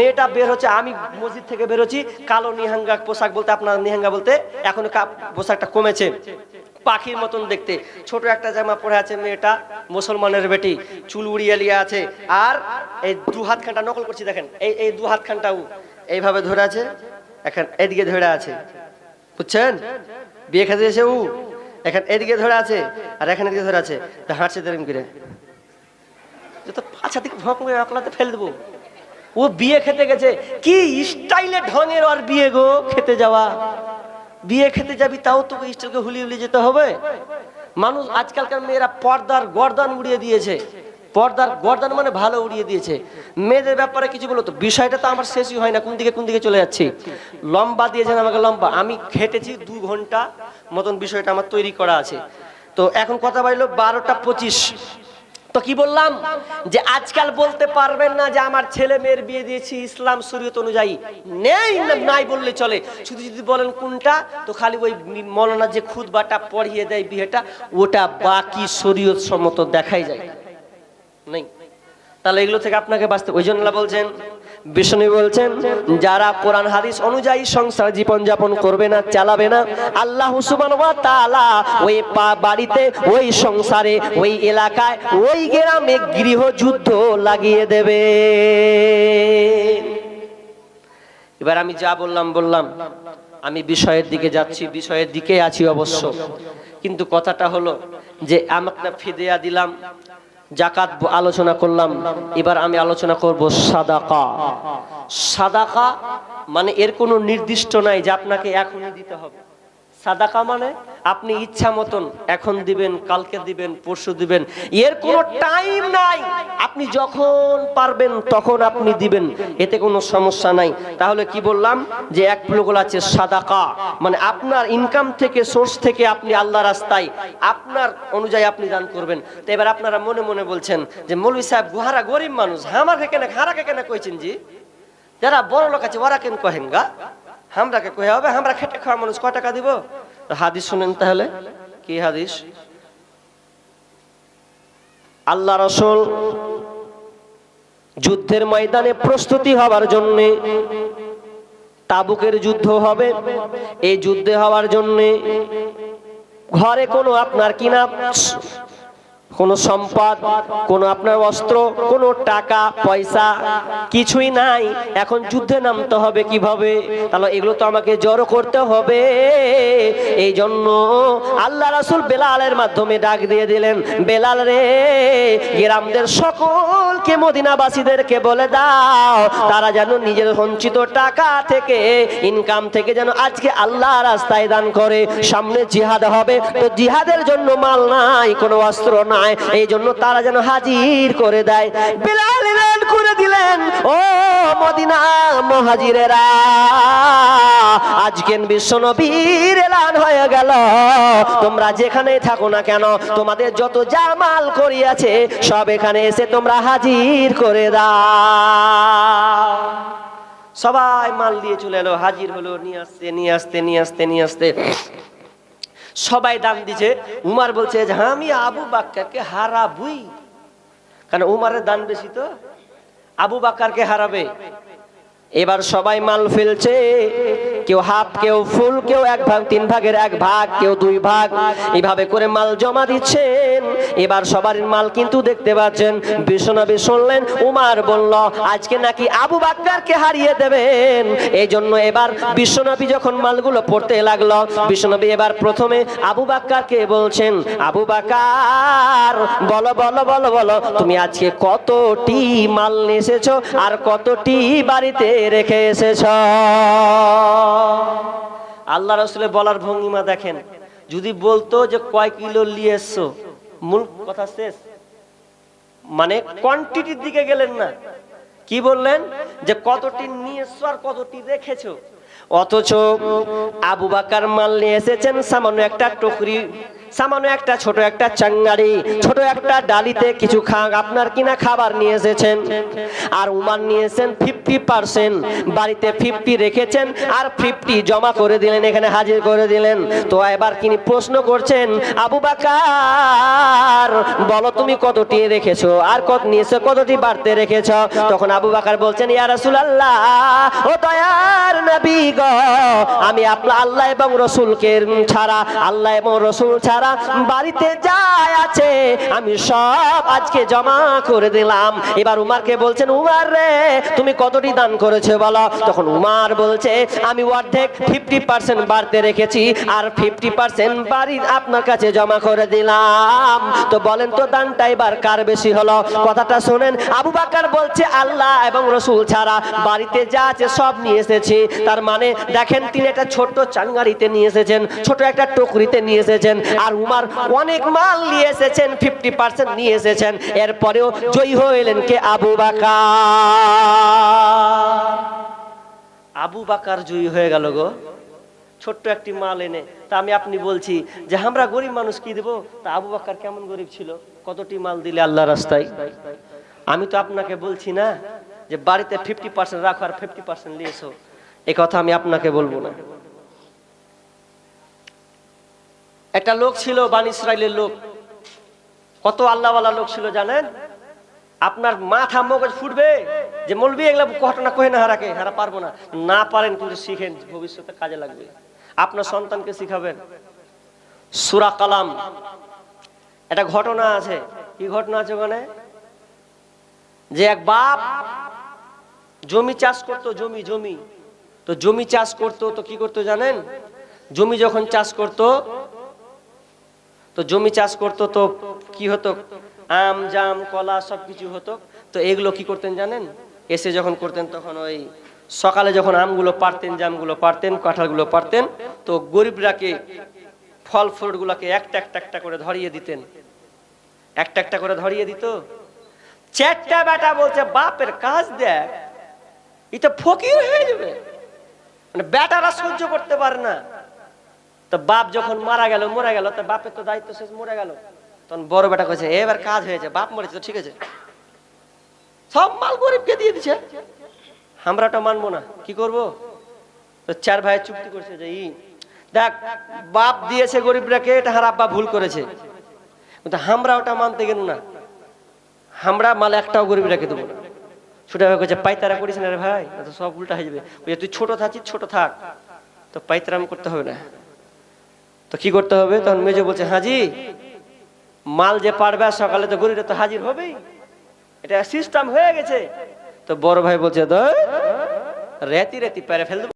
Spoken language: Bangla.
মেয়েটা বের হচ্ছে, আমি মসজিদ থেকে বেরোচ্ছি কালো নিহাঙ্গা পোশাক বলতে আপনার নিহাঙ্গা বলতে, এখন পোশাকটা কমেছে, পাখির মতন দেখতে। ছোট একটা জামা পরে আছে মেয়েটা, মুসলমানের বেটি, চুল উড়িয়ে লিয়ে আছে, আর এই দু হাত খানটা নকল করছি দেখেন, এই এই দু হাত খানটাও এইভাবে ধরে আছে, এখন এদিকে ধরে আছে, বুঝছেন? বিয়ে খেতে এসে উ, এখন এদিকে ধরে আছে, আর এখানে এদিকে ধরে আছে হাঁটছে তেরম করে। যত পাছা থেকে ভক করে একলাতে ফেলে দেবো। ও বিয়ে খেতে গেছে। কি স্টাইলে ঢঙের আর বিয়ে গো খেতে যাওয়া? বিয়ে খেতে যাবি তাও তোকে স্টাইলকে হুলিয়ে হুলিয়ে যেতে হবে? মানুষ আজকালকার মেয়েরা পর্দার গর্দান উড়িয়ে দিয়েছে। পর্দার গর্দান মানে ভালো উড়িয়ে দিয়েছে। মেয়েদের ব্যাপারে কিছু বলো তো, বিষয়টা তো আমার শেষই হয় না, কোন দিকে কোন দিকে চলে যাচ্ছি? লম্বা দিয়েছেন আমাকে লম্বা। আমি খেটেছি দু ঘণ্টা মতন বিষয়টা আমার তৈরি করা আছে। তো এখন কথা বাড়লো বারোটা পঁচিশ। তো কি বললাম? যে আজকাল বলতে পারবেন না যে আমার ছেলে মেয়ের বিয়ে দিয়েছি, ইসলাম শরীয়ত অনুযায়ী। নেই, নাই বললে চলে। শুধু যদি বলেন কোনটা, তো খালি ওই মৌলানা যে খুদবাটা পড়িয়ে দেয় বিয়েটা, ওটা বাকি শরীয়ত সম্মত দেখাই যায়। নেই। তাহলে এগুলো থেকে আপনাকে বাঁচতে ওই জন্য বলছেন বিষ্ণু বলছেন, যারা কোরআন হাদিস অনুযায়ী সংসার জীবন যাপন করবে না, চালাবে না, আল্লাহ তাআলা ওই বাড়িতে, ওই সংসারে, ওই এলাকায়, ওই গ্রামে গৃহযুদ্ধ লাগিয়ে দেবে। এবার আমি যা বললাম বললাম, আমি বিষয়ের দিকে যাচ্ছি, বিষয়ের দিকে আছি অবশ্য। কিন্তু কথাটা হলো যে আমাকে ফিদিয়া দিলাম জাকাত আলোচনা করলাম, এবার আমি আলোচনা করব সাদাকা। সাদাকা মানে এর কোনো নির্দিষ্ট নাই যে আপনাকে এখনই দিতে হবে। সাদাকা মানে আপনি ইচ্ছা মতন এখন দিবেন, কালকে দিবেন, পরশু দিবেন। এর কোনো টাইম নাই। আপনি যখন পারবেন, তখন আপনি দিবেন। এতে কোনো সমস্যা নাই। তাহলে কি বললাম? যে এক প্রকল আছে সাদাকা। মানে আপনার ইনকাম থেকে সোর্স থেকে আপনি আল্লাহ রাস্তায়, আপনার অনুযায়ী আপনি দান করবেন। তো এবার আপনারা মনে মনে বলছেন যে মৌলভী সাহেব, গুহারা গরিব মানুষ। হামাকে কেন, হারাকে কেন কইছেন জি? যারা বড় লোক আছে, ওরা কেন কহেন গা? হামরাকে কহে হবে আমরা খেটে খাওয়া মানুষ, কয় টাকা দিব? হাদিস শুনেন তাহলে। কি হাদিস? আল্লাহ রসুল যুদ্ধের ময়দানে প্রস্তুতি হওয়ার জন্যে তাবুকের যুদ্ধ হবে। এই যুদ্ধে হওয়ার জন্যে ঘরে কোনো আপনার কিনা কোনো সম্পদ, কোনো আপনার অস্ত্র, কোনো টাকা, পয়সা কিছুই নাই। এখন যুদ্ধে নামতে হবে কীভাবে? তাহলে এগুলো তো আমাকে জড়ো করতে হবে। এই জন্য আল্লাহ রাসুল বেলালের মাধ্যমে ডাক দিয়ে দিলেন, বেলাল রে, গ্রামদের সকলকে, মদিনাবাসীদেরকে বলে দাও, তারা যেন নিজের সঞ্চিত টাকা থেকে ইনকাম থেকে যেন আজকে আল্লাহ রাস্তায় দান করে। সামনে জিহাদ হবে। তো জিহাদের জন্য মাল নাই, কোনো অস্ত্র নাই। এই জন্য তারা যেন হাজির করে দেয়। বিলাল করে দিলেন, ও মদিনা মহাজিরেরা আজকে বিশ্ব নবীর এলান হয়ে গেল। তোমরা যেখানে থাকো না কেন, তোমাদের যত জামাল করিয়াছে, সব এখানে এসে তোমরা হাজির করে দাও। সবাই মাল দিয়ে চলে এলো, হাজির হলো, নিয়ে আসতে নিয়ে আসতে নিয়ে আসতে নিয়ে আসতে। সবাই দাম দিছে উমার বলছে যে আমি আবু বাক্কারকে হারাবুই। কারণ উমারের দান বেশি তো। আবু বাক্কারকে হারাবে। এবার সবাই মাল ফেলছে। কেউ হাফ, কেউ ফুল, কেউ এক ভাগ, তিন ভাগের এক ভাগ, কেউ দুই ভাগ। এইভাবে করে মাল জমা দিচ্ছেন এবার সবার মাল কিন্তু দেখতে পাচ্ছেন। বিশ্বনবী শুনলেন, উমার বলল, আজকে নাকি আবু বাক্কারকে হারিয়ে দেবেন। এই জন্য এবার বিশ্বনবী যখন মালগুলো পড়তে লাগল, বিশ্বনবী এবার প্রথমে আবু বাক্কারকে বলছেন, আবু বাক্কার, বলো বলো বলো বলো, তুমি আজকে কতটি মাল এসেছ আর কতটি বাড়িতে রেখে এসেছ? আল্লাহ রসুলে বলার ভঙ্গিমা দেখেন। যদি বলতো যে কয় কিলো নিয়ে এসছো মূল কথা শেষ। মানে কোয়ান্টিটির দিকে গেলেন না। কি বললেন? যে কতটি নিয়ে আর কতটি রেখেছো। অথচ আবু বাকার মাল নিয়ে এসেছেন সামান্য একটা টুকরি সামান্য একটা ছোট একটা চাঙ্গারি, ছোট একটা ডালিতে কিছু খা আপনার কিনা খাবার নিয়ে এসেছেন। আর উমান নিয়েছেন ফিফটি পার্সেন্ট, বাড়িতে ফিফটি রেখেছেন আর ফিফটি জমা করে দিলেন, এখানে হাজির করে দিলেন। তো এবার তিনি প্রশ্ন করছেন, আবু বাকার, বলো তুমি কতটি রেখেছো? আর কত নিয়েছো? কতটি বাড়তে রেখেছ? তখন আবু বাকার বলছেন, ইয়া রাসূলুল্লাহ, ও দয়ার নবী গো, আমি আপনার আল্লাহ এবং রসুলকে ছাড়া, আল্লাহ এবং রসুল ছাড়া বাড়িতে যাই আছে, আমি সব আজকে জমা করে দিলাম। এবার উমারকে বলছেন, উমার রে, তুমি কতটি দান করেছ বলো? তখন উমার বলছে, আমি অর্ধেক ফিফটি পার্সেন্ট বাড়তে রেখেছি, আর ফিফটি পার্সেন্ট বাড়ি আপনার কাছে জমা করে দিলাম। তো বলেন তো, দানটা এবার কার বেশি হলো? কথাটা শোনেন, আবু বাকার বলছে, আল্লাহ এবং রসুল ছাড়া বাড়িতে যা আছে সব নিয়ে এসেছি। তার মানে দেখেন তিনি একটা ছোট্ট চাঙ্গারিতে নিয়ে এসেছেন, ছোট একটা টুকরিতে নিয়ে এসেছেন, আর উমার অনেক মাল নিয়ে এসেছেন ফিফটি পার্সেন্ট নিয়ে এসেছেন। এরপরেও জয়ী হইলেন কে? আবু বাকার। আবু বাকার জয়ী হয়ে গেল গো। ছোট্ট একটি মাল এনে। তা আমি আপনি বলছি যে আমরা গরিব মানুষ কি দেবো? তা আবু বাকার কেমন গরিব ছিল? কতটি মাল দিলে আল্লাহ রাস্তায়? আমি তো আপনাকে বলছি না যে বাড়িতে ফিফটি পার্সেন্ট রাখো আর ফিফটি পার্সেন্ট নিয়েছো এ কথা আমি আপনাকে বলব না। একটা লোক ছিল বান ইসরায়েলের লোক। কত আল্লাহওয়ালা লোক ছিল জানেন? আপনার মাথা মগজ ফুটবে যে মলবি এগুলা ঘটনা কহে না হারাকে হারা পারব না। না পারেন কিন্তু শিখেন ভবিষ্যতে কাজে লাগবে। আপনার সন্তানকে শিখাবেন। সুরা কালাম। একটা ঘটনা আছে। কি ঘটনা আছে ওখানে? যে এক বাপ জমি চাষ করতো, জমি জমি। তো জমি চাষ করতো তো কি করতো জানেন? জমি যখন চাষ করতো তো জমি চাষ করতো তো কি হতো? আম, জাম, কলা সব কিছু হতো। তো এগুলো কি করতেন জানেন? এসে যখন করতেন তখন ওই সকালে যখন আমগুলো পারতেন, জামগুলো পারতেন, কাঁঠালগুলো পারতেন, তো গরিবরাকে ফল ফ্রুটগুলোকে একটা একটা একটা করে ধরিয়ে দিতেন। একটা একটা করে ধরিয়ে দিত। চারটা বেটা বলছে, বাপের কাজ দেখ এটা ফকির হয়ে যাবে। মানে বেটারা সহ্য করতে পারে না। তো বাপ যখন মারা গেল, মরে গেল, তো বাপের তো দায়িত্ব শেষ, মরে গেল। তখন বড় বেটা কয়েছে এবার কাজ হয়েছে, বাপ মরেছে তো ঠিক আছে। সব মাল গরিবকে দিয়ে দিছে। আমরা তো মানবো না, কি করব? তো চার ভাই চুক্তি করছে যে, ই, দেখ, বাপ দিয়েছে গরিবরাকে এটা হার আব্বা ভুল করেছে। কিন্তু আমরা ওটা মানতে গেল না। আমরা মাল একটাও গরিব রেখে দেবো না। ছোট ভাই কয়েছে পাইতারা করিস না রে ভাই তো সব উল্টা হয়ে যাবে তুই ছোট থাকিস, ছোট থাক। তো পাইতারাম করতে হবে না। তো কি করতে হবে? তখন মেজো বলছে, হাজি, মাল যে পারবে সকালে তো গরিটা তো হাজির হবেই। এটা সিস্টেম হয়ে গেছে। তো বড় ভাই বলছে তো রেতি রেতি প্যারে ফেল দেবো